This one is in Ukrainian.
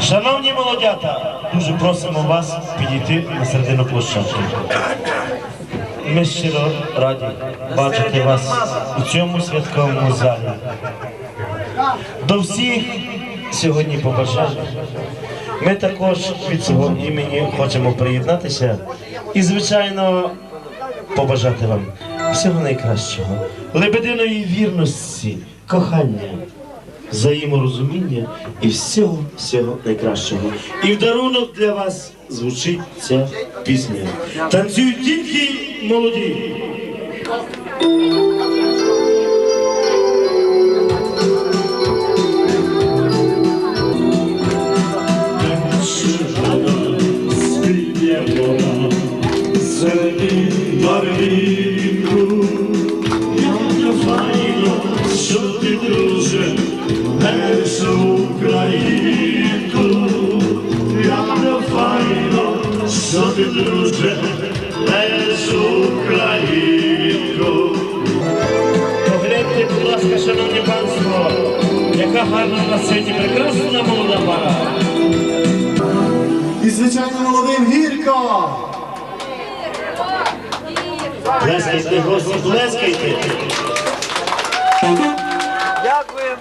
Шановні молодята, дуже просимо вас підійти на середину площадки. Ми щиро раді бачити вас у цьому святковому залі. До всіх сьогодні побажань. Ми також від свого імені хочемо приєднатися і, звичайно, побажати вам всього найкращого, лебединої вірності, кохання, взаєморозуміння і всього всього найкращого. І в дарунок для вас звучить ця пісня. Танцюють тільки молоді. Барвінку, ти друже, нашу Українку. Погляньте, будь ласка, шановні панство, яка гарна на світі прекрасна молода пара. І звичайно молодим гірко. Плескайте, гості, плескайте. Дякуємо.